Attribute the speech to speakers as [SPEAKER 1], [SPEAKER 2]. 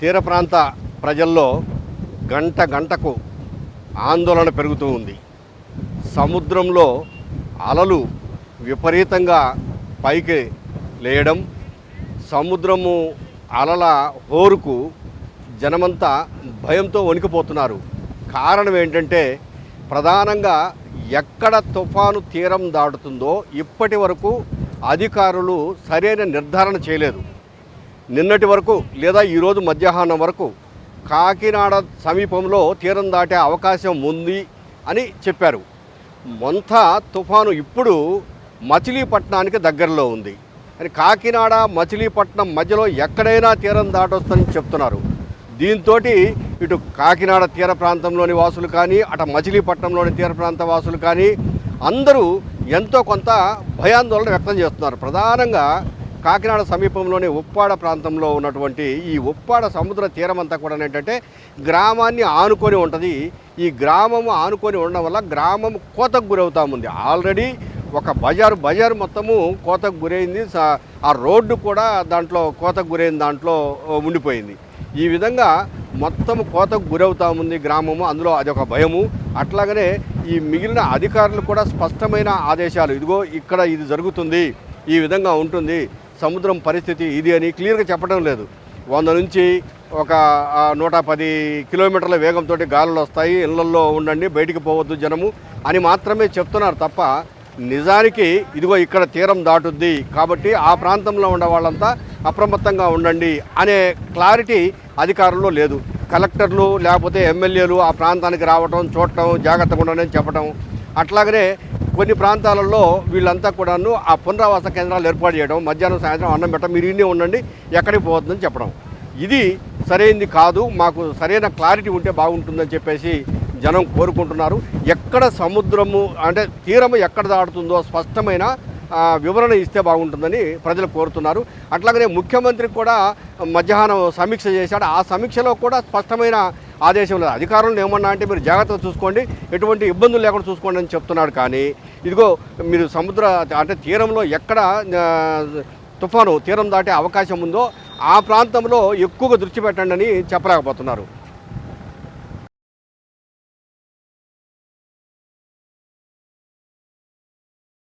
[SPEAKER 1] తీర ప్రాంత ప్రజల్లో గంట గంటకు ఆందోళన పెరుగుతూ ఉంది. సముద్రంలో అలలు విపరీతంగా పైకి లేయడం సముద్రము అలల హోరుకు జనమంతా భయంతో వణికిపోతున్నారు. కారణం ఏంటంటే ప్రధానంగా ఎక్కడ తుఫాను తీరం దాటుతుందో ఇప్పటి వరకు అధికారులు సరైన నిర్ధారణ చేయలేదు. నిన్నటి వరకు లేదా ఈరోజు మధ్యాహ్నం వరకు కాకినాడ సమీపంలో తీరం దాటే అవకాశం ఉంది అని చెప్పారు. మొంత తుఫాను ఇప్పుడు మచిలీపట్నానికి దగ్గరలో ఉంది. అని కాకినాడ మచిలీపట్నం మధ్యలో ఎక్కడైనా తీరం దాటొస్తుందని చెప్తున్నారు. దీంతో ఇటు కాకినాడ తీర ప్రాంతంలోని వాసులు కానీ అటు మచిలీపట్నంలోని తీర ప్రాంత వాసులు కానీ అందరూ ఎంతో కొంత భయాందోళన వ్యక్తం చేస్తున్నారు. ప్రధానంగా కాకినాడ సమీపంలోని ఉప్పాడ ప్రాంతంలో ఉన్నటువంటి ఈ ఉప్పాడ సముద్ర తీరం అంతా కూడా ఏంటంటే గ్రామాన్ని ఆనుకొని ఉంటుంది. ఈ గ్రామము ఆనుకొని ఉండడం వల్ల గ్రామం కోతకు గురవుతా ఉంది ఆల్రెడీ ఒక బజారు బజారు మొత్తము కోతకు గురైంది. స- ఆ రోడ్డు కూడా దాంట్లో కోతకు గురైన దాంట్లో ఉండిపోయింది. ఈ విధంగా మొత్తం కోతకు గురవుతా ఉంది గ్రామము. అందులో అదొక భయము. అట్లాగనే ఈ మిగిలిన అధికారులు కూడా స్పష్టమైన ఆదేశాలు. ఇదిగో ఇక్కడ ఇది జరుగుతుంది. ఈ విధంగా ఉంటుంది. సముద్రం పరిస్థితి ఇది అని క్లియర్గా చెప్పడం లేదు. వంద నుంచి ఒక నూట పది కిలోమీటర్ల వేగంతో గాలులు వస్తాయి ఇళ్ళల్లో ఉండండి బయటికి పోవద్దు జనము అని మాత్రమే చెప్తున్నారు తప్ప నిజానికి ఇదిగో ఇక్కడ తీరం దాటుద్ది కాబట్టి ఆ ప్రాంతంలో ఉన్న వాళ్ళంతా అప్రమత్తంగా ఉండండి అనే క్లారిటీ అధికారుల్లో లేదు. కలెక్టర్లు లేకపోతే ఎమ్మెల్యేలు ఆ ప్రాంతానికి రావటం చూడటం జాగ్రత్తగా ఉండడం చెప్పటం అట్లాగనే కొన్ని ప్రాంతాలలో వీళ్ళంతా కూడాను ఆ పునరావాస కేంద్రాలు ఏర్పాటు చేయడం మధ్యాహ్నం సాయంత్రం అన్నం పెట్టడం మీరు ఇన్నే ఉండండి ఎక్కడికి పోవద్దని చెప్పడం. ఇది సరైనది కాదు మాకు సరైన క్లారిటీ ఉంటే బాగుంటుందని చెప్పేసి జనం కోరుకుంటున్నారు. ఎక్కడ సముద్రము అంటే తీరము ఎక్కడ దాడుతుందో స్పష్టమైన వివరణ ఇస్తే బాగుంటుందని ప్రజలు కోరుతున్నారు. అట్లాగనే ముఖ్యమంత్రి కూడా మధ్యాహ్నం సమీక్ష చేశాడు. ఆ సమీక్షలో కూడా స్పష్టమైన ఆదేశం లేదు అధికారులను ఏమన్నా అంటే మీరు జాగ్రత్తగా చూసుకోండి ఎటువంటి ఇబ్బందులు లేకుండా చూసుకోండి అని చెప్తున్నాడు. కానీ ఇదిగో మీరు సముద్ర అంటే తీరంలో ఎక్కడ తుఫాను తీరం దాటే అవకాశం ఉందో ఆ ప్రాంతంలో ఎక్కువగా దృష్టి పెట్టండి అని చెప్పలేకపోతున్నారు.